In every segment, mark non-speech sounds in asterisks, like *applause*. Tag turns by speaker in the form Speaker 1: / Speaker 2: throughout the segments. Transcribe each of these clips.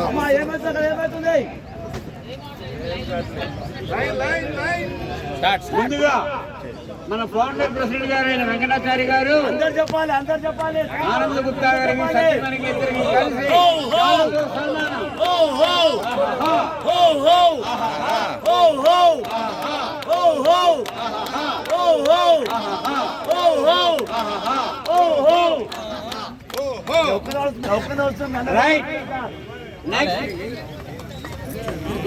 Speaker 1: అమ్మా ఏమవుతుంది ఏమవుతుంది
Speaker 2: ముందుగా మన ఫౌండర్ ప్రెసిడెంట్ గారు అయిన వెంకటాచారి గారు
Speaker 1: అందరు చెప్పాలి అందరు చెప్పాలి.
Speaker 2: ఆనంద్ గుప్తా గారు సత్యమణికి ఇద్దరికి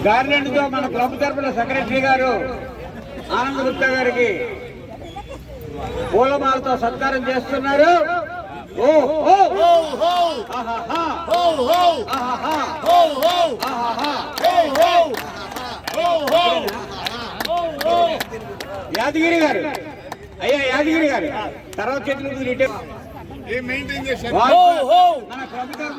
Speaker 2: గార్లెండ్తో మన ప్రభుత్వ తరపున సెక్రటరీ గారు ఆనంద గుప్తా గారికి పూలమాలతో సత్కారం చేస్తున్నారు. యాదగిరి గారు. అయ్యా యాదగిరి గారు. తర్వాత
Speaker 1: చేతులు మెయింటైన్
Speaker 2: మన
Speaker 1: ప్రభుత్వం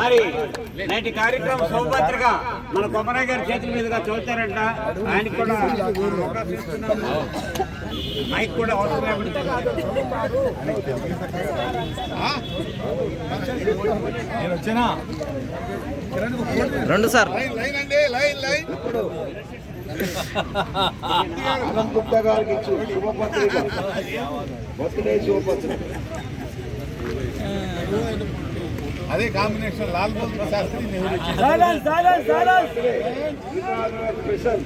Speaker 2: మరి నేటి కార్యక్రమం సౌభద్రక మన కొమరయ్య గారి చేతుల మీదుగా చూస్తారంట ఆయనకి కూడా మైక్ కూడా అవసరం లేకుండా.
Speaker 3: రెండు సార్. లైన్ అండి లైన్ లైన్.
Speaker 4: ఆనంద్ గుప్తా గారికి ఇచ్చు శుభపత్రిక బర్త్డే శుభపత్రిక
Speaker 5: అదే combination Lal Bahadur Shastri Nehru
Speaker 1: silence silence silence
Speaker 4: special.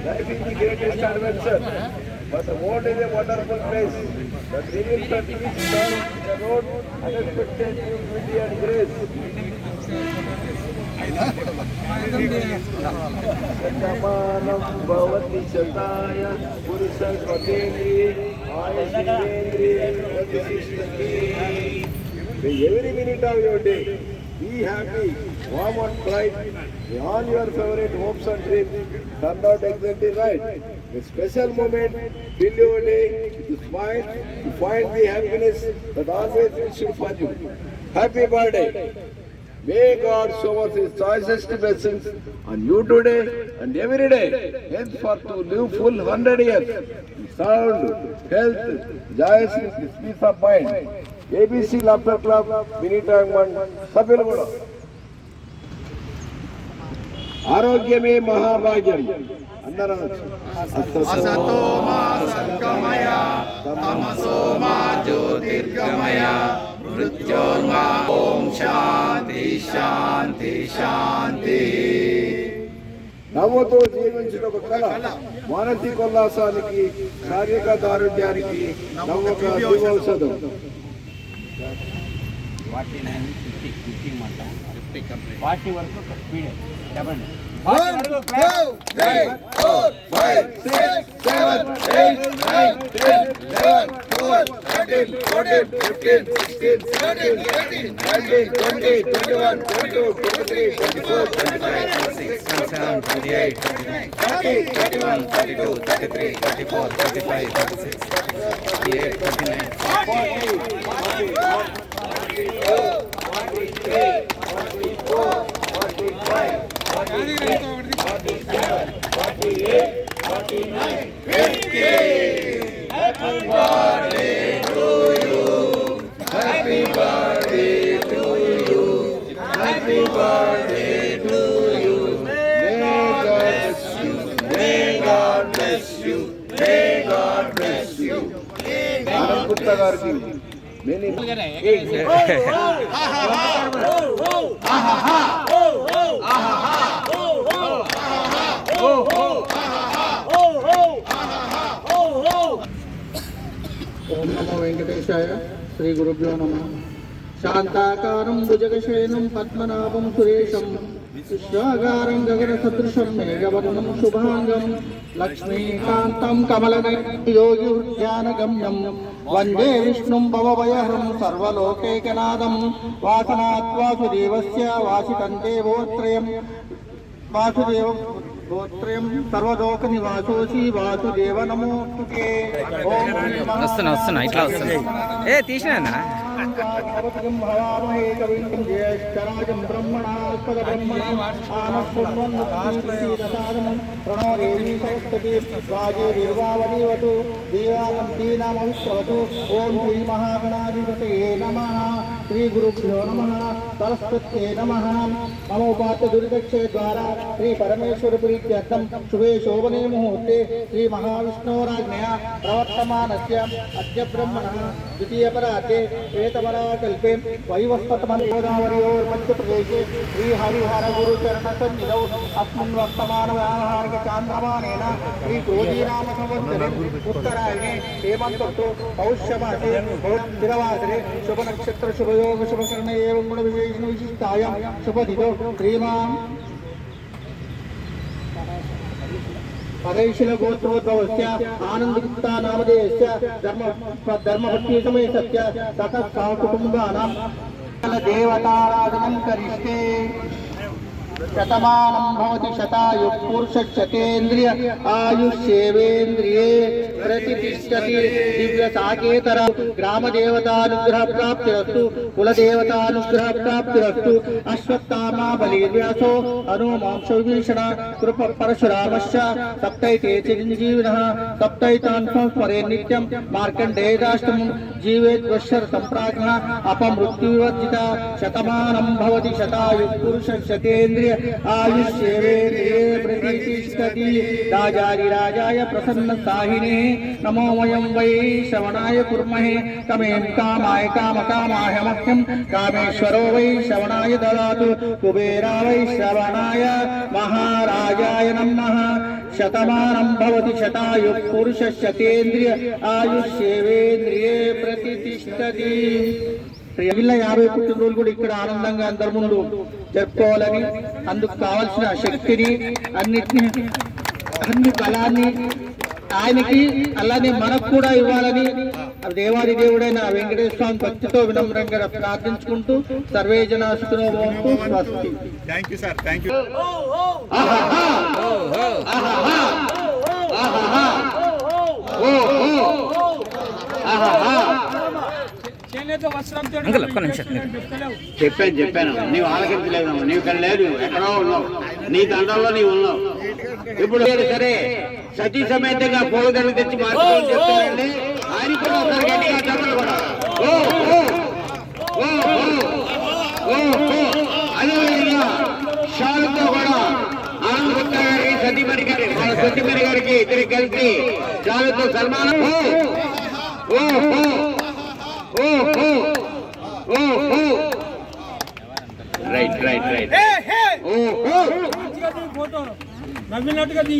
Speaker 4: Life is the greatest adventure, but the world is a wonderful place. The dreams that which turn the road unexpected beauty and grace. शतमानं भवति शताय पुरुषपतेन्द्रिये आयुषेन्द्रिये every minute of your day be happy, warm and bright. May all your favorite hopes and dreams turn out exactly right. A special moment, fill your day with smile to find the happiness that always wished for you. Happy birthday! May God shower His choicest blessings on you today and every day, henceforth to live full hundred years. in Sound, health, joyousness, peace of mind. ABC laughter club mini tank bund సభ్యులు కూడా ఆరోగ్యమే మహాభాగ్యం అందరూ నవ్వుతో జీవించిన ఒక కళ మానసిక ఉల్లాసానికి శారీరక దారుణ్యానికి నవ్వక దివౌషధం.
Speaker 2: ఫార్టీ నైన్ ఫిఫ్టీ ఫిఫ్టీ మాట. ఫార్టీ వరకు ఒక స్పీడ్. చెప్పండి.
Speaker 4: One, two, three, four, five, six, seven, eight, nine, ten, eleven, twelve, thirteen, fourteen, fifteen, sixteen, seventeen, eighteen, nineteen, twenty, twenty-one, twenty-two, twenty-three, twenty-four, twenty-five, twenty-six, twenty-seven, twenty-eight, twenty-nine, thirty, thirty-one, thirty-two, thirty-three, thirty-four, thirty-five, thirty-six, thirty-eight, thirty-nine, forty,
Speaker 1: ओम नमो
Speaker 6: वेंकटेशाय श्री गुरुभ्यो नम शांताकारं भुजगशयनं पद्मनाभं सुरेशं విశ్వాగారం గగన సదృశం మేఘవర్ణం శుభాంగం. లక్ష్మీకాంతం కమలయోగి ఉద్యానగమ్యం వందే విష్ణుం భవభయహరం సర్వలోకైకనాథం వాసనాత్ వాసుదేవస్య వాసితం దేవోత్రయం. వాసుదేవ గోత్రయం సర్వలోక నివాసోసి వాసుదేవ నమోస్తుతే ఓం నమః
Speaker 3: వస్తున్నా వస్తున్నా ఇట్లా వస్తున్నా. ఏ తీసినా
Speaker 6: భగవతిం భవామహే కవిం జ్యేష్ఠరాజం బ్రహ్మణాస్పద బ్రహ్మణం ఆనశృణ్వన్నీదసాదనం ప్రణో దేవీ సరస్వతి రాజే నిర్వావలీవతు దేవానం దీనామవిశ్రవతు ఓం శ్రీ గురుభ్యో నమ సరస్వత్యే నమః మమోపాత్య దుర్గక్షే ద్వారా శ్రీ పరమేశ్వర ప్రీత్యర్థం శుభే శోభనే ముహూర్తే శ్రీ మహావిష్ణోరాజ్ఞయ ప్రవర్తమానస్య అద్య బ్రహ్మణः ద్వితీయపరాध्ये ఏతవరాకల్పే వైవస్వతమగోదావరియోర్మధ్యప్రదేశే శ్రీహరిహర గురుచరణసన్నిధౌ అస్మిన్ వర్తమానవ్యాహారికచాంద్రమానేన శ్రీ క్రోధీనామ సంవత్సరే ఉత్తరాయణే హేమంతు పౌష్యమాసే స్థిరవాసరే శుభ నక్షత్ర శుభయో శుభయోగ శుభకరణ ఏవం గుణ విశేషణ విశిష్టాయాం శుభదిదో శ్రీమాన్ పరైశిల గోత్రోద్భవస్య ఆనందగుప్తా నామధేయస్య ధర్మ ధర్మభక్తి సమేతస్య సకల సహకుటుంబానాం దేవతారాధనం కరిష్టే శతమానం భవతి శతాయు పురుషశతేంద్రియ ఆయుష్యేవేంద్రియే ప్రతిష్టతి దివ్య సాకేతర గ్రామ దేవతానుగ్రహ ప్రాప్తిరస్తు కుల దేవతానుగ్రహ ప్రాప్తిరస్తు అశ్వత్థామా బలిర్వ్యాసో హనుమాంశ విభీషణ కృప పరశురామశ్చ సప్తైతే చిరంజీవిన సప్తైతాన్ సంస్మరే నిత్యం మార్కండేయాష్టమం జీవేద్వశ్వర సంప్రాజ్ఞ అపమృత్యువర్జిత శతమానం భవతి శతాయు పురుష శతేంద్రియ ఆయుష్యేవేంద్రియే ప్రతిష్టతి రాజాది రాజాయ ప్రసన్న సాహినే నమో వయం వై శ్రవణాయ కుర్మహే కమేం కామాయ కామ కామాయ మహ్యం కామేశ్వరో వై శ్రవణాయ దదాతు కుబేరా వై శ్రవణాయ మహారాజాయ నమః శతమానం భవతి శతాయు పురుష శతేంద్రియ ఆయుష్యేవేంద్రియే ప్రతిష్టతి మిగిలిన యాభై పుట్టినరోజులు కూడా ఇక్కడ ఆనందంగా అందరి ముందు జరుపుకోవాలని అందుకు కావలసిన శక్తిని అన్నిటిని అన్ని బలాన్ని ఆయనకి అలానే మనకు కూడా ఇవ్వాలని దేవాది దేవుడైన వెంకటేశ్వర స్వామి భక్తితో వినమ్రంగా ప్రార్థించుకుంటూ సర్వే జన సుఖినో భవంతు స్వస్తి.
Speaker 5: యూ
Speaker 3: అంకుల్ ఒక్క నిమిషం
Speaker 2: చెప్పాను చెప్పాను. నీవు ఆలకించలేదమ్మా. నీవు ఇక్కడ లేదు ఎక్కడో ఉన్నావు. నీ దండంలో నీవు ఉన్నావు. ఇప్పుడు లేదు సరే. సతీ సమేతంగా పూలదండలు తెచ్చి మార్చుకోవాలని చెప్తానండి ఆయన కూడా ఒకసారి గట్టిగా చెప్పండి కూడా. ఓ ఓ ఓ ఓ ఓ ఓ. అదేవిధంగా షాలుతో కూడా ఆనంద గుప్తా గారికి సతీమణి గారి వాళ్ళ సతీమణి గారికి ఇద్దరికి కలిసి షాలుతో సన్మానం. ఓ ఓ. రైట్ రైట్ రైట్
Speaker 1: నవ్వినట్టుగా తీ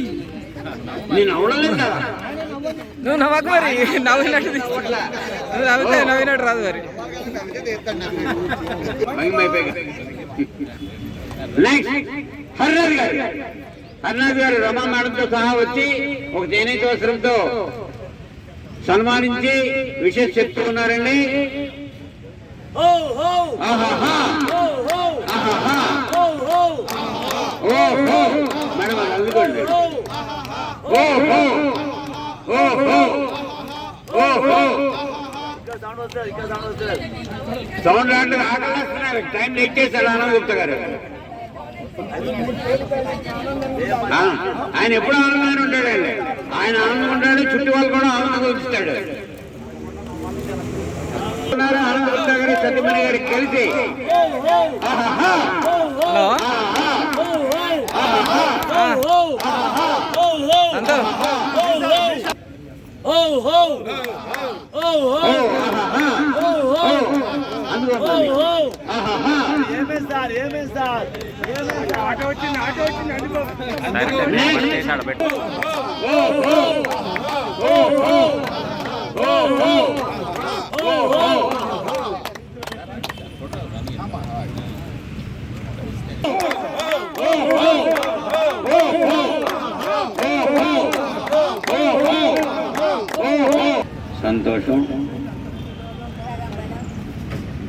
Speaker 2: నేను అవడలేదు కదా
Speaker 3: నువ్వు నవ్వకు మరి నవ్వినట్టు నువ్వు నవ్వితే నవ్వినట్టు రాదు మరి.
Speaker 2: హర్నాథ్ గారు. హర్నాథ్ గారు రమా మేడంతో సహా వచ్చి ఒక చేనేత వస్త్రంతో సన్మానించి విశేష చెప్తూ ఉన్నారండి. మేడం అది అందుకోండి. సౌండ్ రాండి ఆకలిస్తున్నారు టైం నెక్ చేశారు ఆనంద గుప్తా గారు. ఆయన ఎప్పుడు ఆనందంగానే ఉంటాడండి ఆయన ఆనందంగా ఉంటాడు చుట్టూ వాళ్ళు కూడా ఆనందంగా ఉంచుతాడు గారు సత్యమణి గారికి కలిసి ఆటో వచ్చింది ఆటో వచ్చింది అనుకో సంతోషం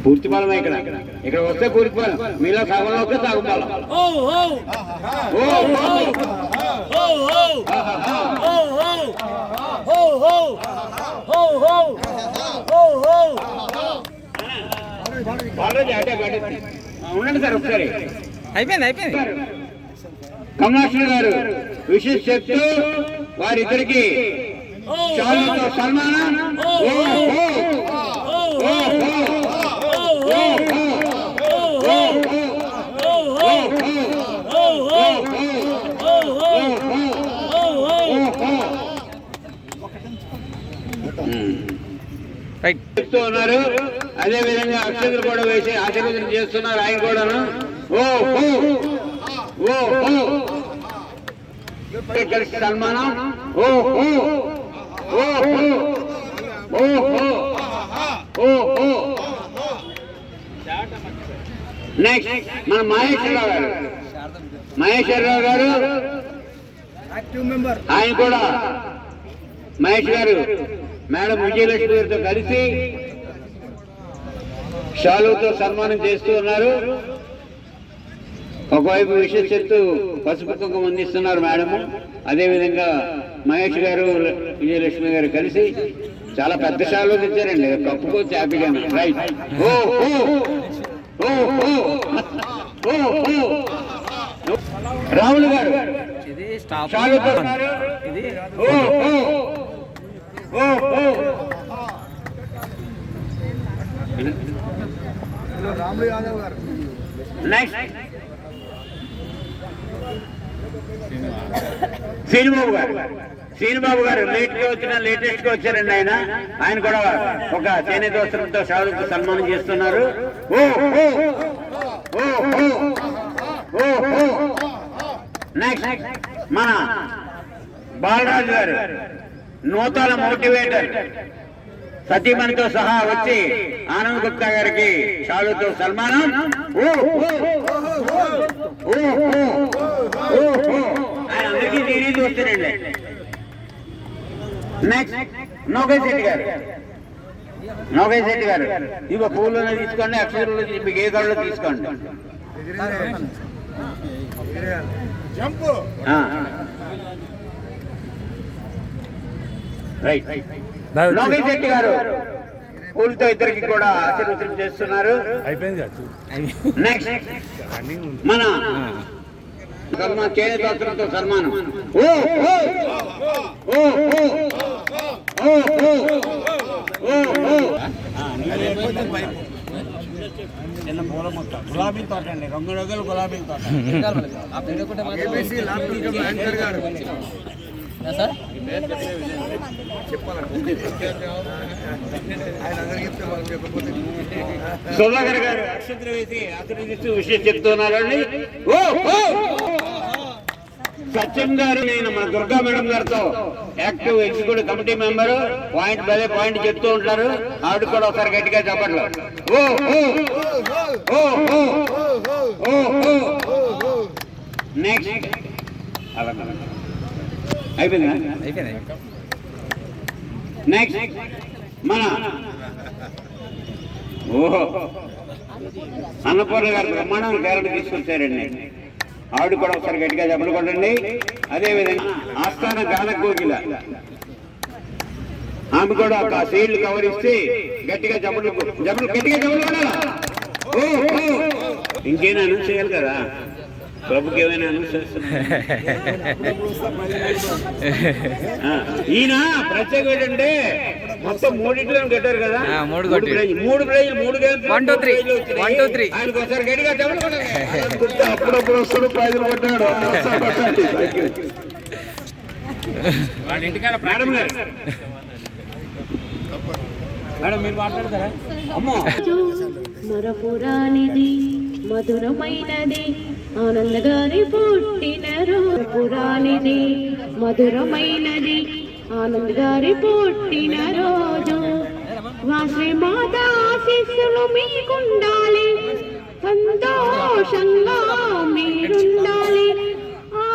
Speaker 2: పూర్తి బలం ఇక్కడ ఇక్కడ వస్తే పూర్తి బలం మీలో సగంలోకి సాగుబలం ఉండండి సార్ ఒకసారి
Speaker 3: అయిపోయింది అయిపోయింది
Speaker 2: కమలాక్షణ గారు విశేష చెప్తూ వారిద్దరికి సన్మానం చెప్తూ ఉన్నారు. అదే విధంగా అక్షతలు కూడా వేసి ఆశీర్వదనం చేస్తున్నారు ఆయన కూడాను. ఓ ఓ కలిసి సన్మానం ఓ ఓ ఓ ఓ ఓ ఓ ఓ నెక్స్ట్ మన మహేశ్వరరావు గారు. మహేశ్వరరావు గారు. ఆయన కూడా. మహేష్ గారు. మేడం విజయలక్ష్మి గారితో కలిసి షాలుతో సన్మానం చేస్తూ ఉన్నారు. ఒకవైపు విశేష చెప్తూ పసుపు కుంకుమ అందిస్తున్నారు మేడం. అదేవిధంగా మహేష్ గారు విజయలక్ష్మి గారు కలిసి చాలా పెద్ద షాలు తెచ్చారండి. కప్పుకోవచ్చు హ్యాపీగా రైట్ ఓ రాహుల్ గారు
Speaker 3: ఇది. ఇది
Speaker 2: ఓ ఓ గారు ఓ నెక్స్ట్ శ్రీనిబాబు గారు. శ్రీనిబాబు గారు లేట్గా వచ్చిన లేటెస్ట్గా వచ్చారండి ఆయన. ఆయన కూడా ఒక చేనేత వస్త్రంతో షారుతో సన్మానం చేస్తున్నారు. ఓ ఓ ఓ ఓ ఓ ఓ నెక్స్ట్ మన బాలరాజు గారు. నూతన మోటివేటర్ సతీమణితో సహా వచ్చి ఆనంద్ గుప్తా గారికి షాలుతో సన్మానం. ఓ ఓ ఓ ఓ ఓ ఆయన అందరికీ నేనే చూస్తానండి నెక్స్ట్ శెట్టి గారు. నోగై శెట్టి గారు. ఇగో పూలలో తీసుకోండి అక్షరంలో మీకు ఏ గడలో తీసుకోండి.
Speaker 5: జంపు
Speaker 2: ఆ. రైట్. గారు పూలతో ఇద్దరికి కూడా ఆశీర్వచనం చేస్తున్నారు. మన చేతులతో సన్మానం. చిన్న పూల గులాబీ తోట అండి రంగు రంగులు గులాబీ తోట. *laughs* సుధాకర్ గారు అక్షంతలు వేసి ఆశీర్వదిస్తూ విషయం చెప్తున్నారండి ఓ సత్యం గారు నేను మన దుర్గా మేడం గారితో active executive committee member point by point చెప్తూ ఉంటారు. ఆవిడ కూడా ఒకసారి గట్టిగా చెప్పట్లు. ఓ ఓ! ఓ ఓ! నెక్స్ట్. అలా అయిపోయిందా?
Speaker 3: అయిపోయింది
Speaker 2: నెక్స్ట్ మన ఓహో. అన్నపూర్ణ గారు బ్రహ్మాండం క్యారెట్ తీసుకొచ్చారండి. ఆవిడ కూడా ఒకసారి గట్టిగా చెప్పలు కొట్టండి. అదేవిధంగా ఆస్థాన గాన కోకిల. ఆమె కూడా ఒక సీడ్లు కవర్ ఇస్తే గట్టిగా జబ్బులు జబ్బులు గట్టిగా ఓ. ఇంకేనా అనౌన్స్ చేయాలి కదా? ప్రభుకి ఏమైనా *laughs* ఈయన ప్రత్యేకం ఏంటంటే మొత్తం మూడింటిలో కట్టారు కదా.
Speaker 3: మూడు కొట్టి.
Speaker 2: మూడు ప్రైజులు మూడు
Speaker 3: One, two, three. One, two, three.
Speaker 2: ఆయనకు ఒకసారి చెప్పండి
Speaker 4: అప్పుడప్పుడు వస్తాడు ప్రైజులు కొట్టాడు.
Speaker 2: మేడం గారు. మేడం మీరు మాట్లాడతారా? అమ్మో
Speaker 7: మరపురానిది మధురమైనది ఆనందగారి పుట్టిన పురానిది మధురమైనది. ఆనందగారి పుట్టిన రోజు వాసవి మాత ఆశీస్సులు మీకుండాలి సంతోషంగా మీరుండాలి. ఆ,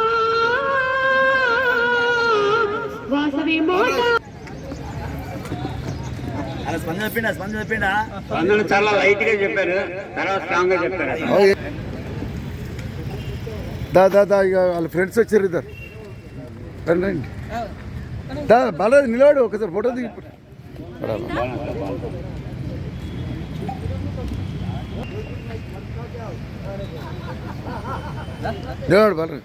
Speaker 7: వాసవి మాత.
Speaker 2: స్పందన చాలా లైట్గా చెప్పారు తర్వాత స్ట్రాంగ్గా చెప్పారు
Speaker 5: దా దా దా ఇక వాళ్ళ ఫ్రెండ్స్ వచ్చారు ఇద్దరు రండి రండి దా బాగా నిలబడు ఒకసారి ఫోటో దిగి నిలబడు బాగా